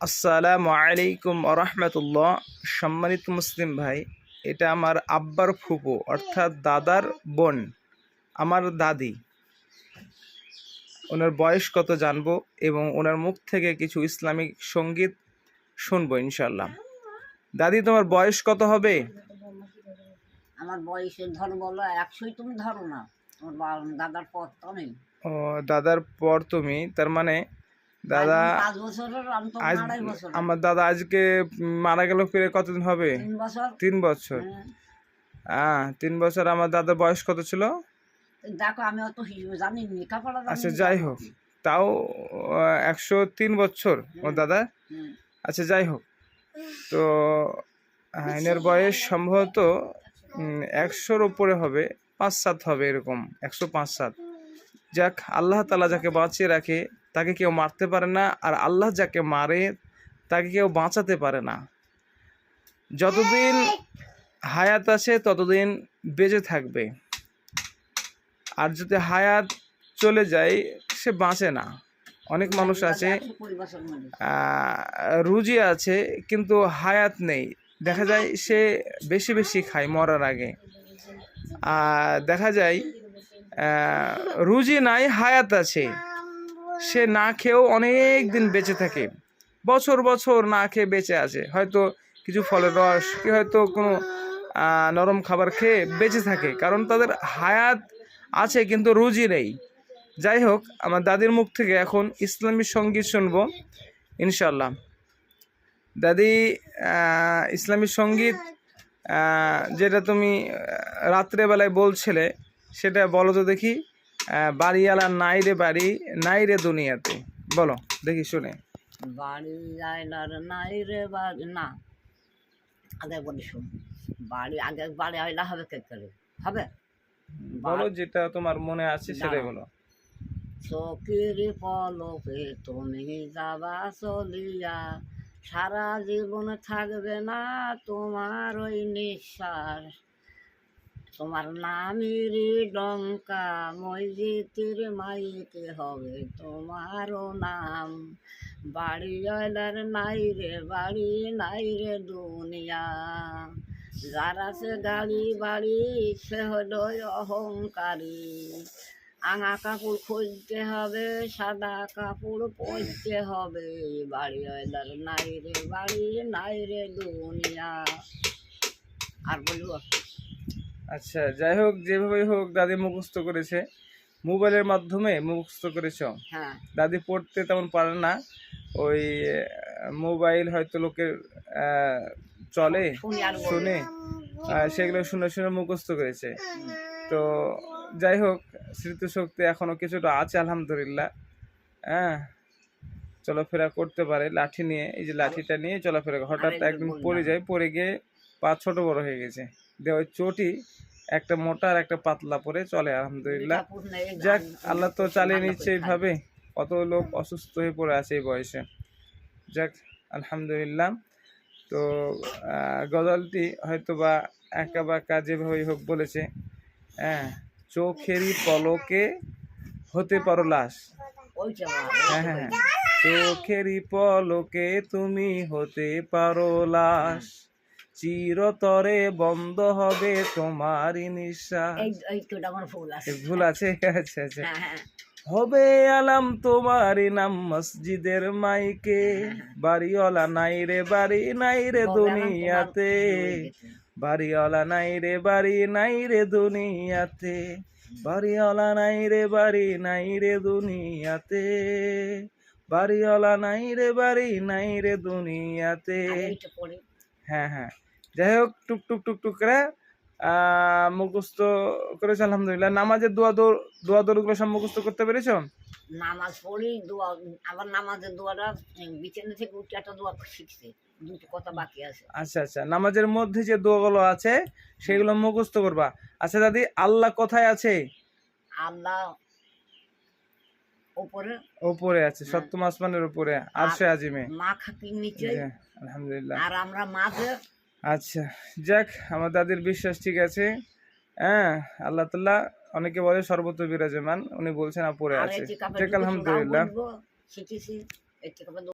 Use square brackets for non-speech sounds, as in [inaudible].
আসসালামু আলাইকুম রহমতুল্লাহ সম্মানিত মুসলিম ভাই এটা আমার আব্বার ফুপু অর্থাৎ দাদার বোন আমার দাদি। ওনার বয়স কত জানব এবং ওনার মুখ থেকে কিছু ইসলামিক সংগীত শুনব ইনশাল্লাহ দাদি তোমার বয়স কত হবে? আমার বয়সের ধর বলো একশোই তুমি ধরো না। আমার দাদার পথ তো নেই ও দাদার পর তুমি তার মানে দাদা আজ আমার দাদা আজকে মারা গেল ফিরে কতদিন হবে? তিন বছর। হ্যাঁ। হ্যাঁ তিন বছর আমার দাদার বয়স কত ছিল? দেখো আমি অত জানি আচ্ছা যাই হোক। তাও একশো তিন বছর ও দাদা আচ্ছা যাই হোক। তো হ্যাঁ, এনার বয়স সম্ভবত একশোর উপরে হবে পাঁচ সাত হবে এরকম একশো পাঁচ সাত। যাক আল্লাহ তালা যাকে বাঁচিয়ে রাখে তাকে কেউ মারতে পারে না, আর আল্লাহ যাকে মারে, তাকে কেউ বাঁচাতে পারে না। যতদিন হায়াত আছে, ততদিন বেঁচে থাকবে। আর যদি হায়াত চলে যায়, সে বাঁচে না। অনেক মানুষ আছে রুজি আছে, কিন্তু হায়াত নেই। দেখা যায় সে বেশি বেশি খায় মরার আগে। আর দেখা যায় রুজি নাই, হায়াত আছে। সে না খেয়েও অনেক দিন বেঁচে থাকে। বছর বছর না খেয়ে বেঁচে আছে। হয়তো কিছু ফলের রস কি হয়তো কোনো নরম খাবার খেয়ে বেঁচে থাকে। কারণ তাদের হায়াত আছে কিন্তু রুজি নেই। যাই হোক, আমার দাদির মুখ থেকে এখন ইসলামী সংগীত শুনব ইনশাল্লাহ দাদি ইসলামী সংগীত যেটা তুমি রাত্রেবেলায় বলছিলে, সেটা বলো তো দেখি। বাড়িওয়ালা নাই রে বাড়ি নাই রে দুনিয়াতে। বলো দেখি শুনে। বাড়ি নাই রে বাড়ি না। আগে বলি শোন। বাড়ি আগে বাড়ি আইলা হবে কে করে? হবে? বলো যেটা তোমার মনে আছে সেটাই বলো। চকির পলকে তুমি যাবা চলিয়া। সারা জীবন থাকবে না তোমার ওই নিঃশ্বাস। তোমার নামেরই ডঙ্কা মসজিদের মাইকে হবে তোমারও নাম। বাড়ি আইলার নাই রে, বাড়ি নাই রে দুনিয়া। যার আছে গাড়ি বাড়ি, সে হলো অহংকারী। আঙা কাপড় খুঁজতে হবে, সাদা কাপড় পরতে হবে। বাড়ি আইলার নাই রে, বাড়ি নাই রে দুনিয়া। আর বলব আচ্ছা যাই হোক যেভাবে হোক দাদি মুখস্থ করেছে। মোবাইলের মাধ্যমে মুখস্থ করেছ। হ্যাঁ। দাদি পড়তে তেমন পারে না। ওই মোবাইল হয়তো লোকের চলে শুনি সেগুলো শুনে শুনে মুখস্থ করেছে। তো যাই হোক স্মৃতিশক্তি এখনও কিছুটা আছে আলহামদুলিল্লাহ। হ্যাঁ চলাফেরা করতে পারে লাঠি নিয়ে এই যে লাঠিটা নিয়ে চলাফেরা হঠাৎ একদিন পড়ে যায় পড়ে গিয়ে পা ছোট বড় হয়ে গেছে। দিয়ে ওই চটি একটা মোটা আর একটা পাতলা পরে চলে আলহামদুলিল্লাহ। যাক আল্লাহ তো চালিয়ে নিচ্ছে এইভাবে। কত লোক অসুস্থ হয়ে পড়ে আছে এই বয়সে। যাক আলহামদুলিল্লাহ। তো গজলটি হয়তো বা একা বাঁকা যেভাবেই হোক বলেছে। হ্যাঁ চোখেরই পলকে হতে পারো লাশ। হ্যাঁ হ্যাঁ হ্যাঁ। চোখেরই পলকে তুমি হতে পারো লাশ। চিরতরে বন্ধ হবে তোমারই নিঃশ্বাস ভুল আছে। [laughs] আচ্ছা আচ্ছা। হ্যাঁ হ্যাঁ। হবে আলাম তোমারই নাম মসজিদের মাইকে। বাড়িওয়ালা নাই রে বাড়ি নাই রে দুনিয়াতে। বাড়িওয়ালা নাই রে বাড়ি নাই রে দুনিয়াতে। বাড়িওয়ালা নাই রে বাড়ি নাই রে দুনিয়াতে। বাড়িওয়ালা নাই রে বাড়ি নাই রে দুনিয়াতে। হ্যাঁ হ্যাঁ। যাই হোক টুক টুক টুক টুক করে মুখস্থ করেছে আলহামদুলিল্লাহ। নামাজের দোয়া দৌড় দোয়া দৌড়গুলো সব মুখস্থ করতে পেরেছ? নামাজ পড়ি দোয়া আবার নামাজের দোয়াটা বিছানা থেকে উঠে একটা দোয়া শিখছে। কথা বাকি আছে। আচ্ছা আচ্ছা। নামাজের মধ্যে যে দোয়াগুলো আছে সেগুলো মুখস্থ করবা। আচ্ছা দাদি আল্লাহ কোথায় আছে? আল্লাহ উপরে ওপরে আছে সপ্তম আসমানের উপরে আরশে আজিমে। মা খাকির নিচে। আলহামদুলিল্লাহ। আর আমরা মাঝে আচ্ছা যাক আমার দাদির বিশ্বাস ঠিক আছে। হ্যাঁ আল্লাহ তাল্লাহ অনেকে বলে সর্বত্র বিরাজমান। উনি বলছেন আপুরে আছে। যাক আলহামদুলিল্লাহ।